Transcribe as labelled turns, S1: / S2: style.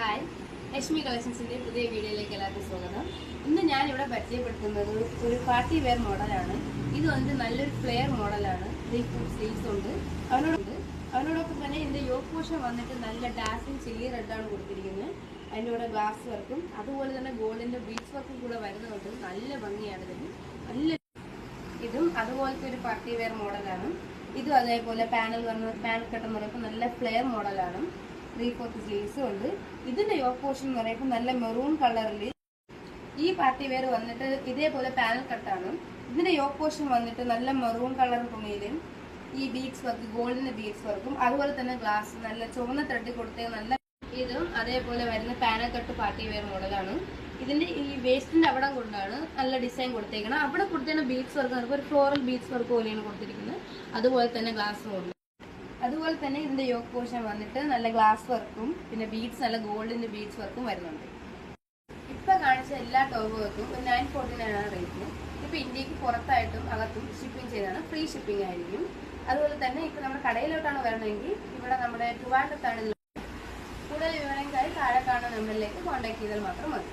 S1: Hi Lakshmi കളക്ഷൻസിന്റെ പുതിയ വീഡിയോയിലേക്ക് എല്ലാവർക്കും സ്വാഗതം. ഇന്ന് ഞാനിവിടെ പരിചയപ്പെടുത്തുന്നത് ഒരു പാർട്ടി വെയർ മോഡലാണ് ഇത് വന്നിട്ട് നല്ലൊരു ഫ്ലെയർ മോഡലാണ് ഇതിൽ സ്ലീവ്സ് ഉണ്ട്. അവനോടുണ്ട് അവനോടൊപ്പം തന്നെ എന്റെ യോക്ക് പോഷൻ വന്നിട്ട് നല്ല ഡാസിങ് ചില്ലി റെഡാണ് കൊടുത്തിരിക്കുന്നത്. അതിന്റെ ഗ്ലാസ് വർക്കും അതുപോലെ തന്നെ ഗോൾഡിന്റെ ബീച്ച് വർക്കും കൂടെ വരുന്നതുകൊണ്ട് നല്ല ഭംഗിയാണ് ഇതിന്. നല്ല ഇതും അതുപോലത്തെ ഒരു പാർട്ടി വെയർ മോഡലാണ് ഇതും അതേപോലെ പാനൽ വന്ന് പാനൽ കെട്ടെന്ന് പറയുമ്പോൾ നല്ല ഫ്ലെയർ മോഡലാണ് ത്രീ ഫോർത്ത് സ്ലീവ്സും ഉണ്ട്. ഇതിന്റെ യോക്ക് പോർഷൻ എന്ന് പറയുമ്പോൾ നല്ല മെറൂൺ കളറിൽ ഈ പാർട്ടി വെയർ വന്നിട്ട് ഇതേപോലെ പാനൽ കട്ടാണ് ഇതിന്റെ യോക്ക് പോർഷൻ വന്നിട്ട് നല്ല മെറൂൺ കളർ തുണിയിലും ഈ ബീഡ്സ് വർക്ക് ഗോൾഡിന്റെ ബീഡ്സ് വർക്കും അതുപോലെ തന്നെ ഗ്ലാസ് നല്ല ചുവന്ന ത്രെഡ് കൊടുത്തേ നല്ല ഇതും അതേപോലെ വരുന്ന പാനൽ കട്ട് പാർട്ടി വെയർ മോഡലാണ് ഇതിന്റെ ഈ വേസ്റ്റിന്റെ അവിടെ കൊണ്ടാണ് നല്ല ഡിസൈൻ കൊടുത്തേക്കണം. അവിടെ കൊടുത്തേക്കുന്ന ബീഡ്സ് വർക്ക് ഒരു ഫ്ലോറൽ ബീഡ്സ് വർക്ക് പോലെയാണ് കൊടുത്തിരിക്കുന്നത്. അതുപോലെ തന്നെ ഗ്ലാസ് ഉണ്ട് അതുപോലെ തന്നെ ഇതിന്റെ യോക്ക് പോർഷൻ വന്നിട്ട് നല്ല ഗ്ലാസ് വർക്കും പിന്നെ ബീഡ്സ് നല്ല ഗോൾഡിന്റെ ബീഡ്സ് വർക്കും വരുന്നുണ്ട്. ഇപ്പൊ കാണിച്ച എല്ലാ ടോപ്പുകൾക്കും ഒരു നയൻ ഫോർട്ടി നയൻ ആണ് റേറ്റ് ഇപ്പൊ ഇന്ത്യയ്ക്ക് പുറത്തായിട്ടും അകത്തും ഷിപ്പിംഗ് ചെയ്താണ് ഫ്രീ ഷിപ്പിംഗ് ആയിരിക്കും. അതുപോലെ തന്നെ ഇപ്പൊ നമ്മുടെ കടയിലോട്ടാണ് വരണമെങ്കിൽ ഇവിടെ നമ്മുടെ ട്രിവാൻഡത്താണ് കൂടുതൽ വിവരങ്ങൾക്കായി താഴെ കാണുന്ന നമ്പറിലേക്ക് കോൺടാക്ട് ചെയ്താൽ മാത്രം മതി.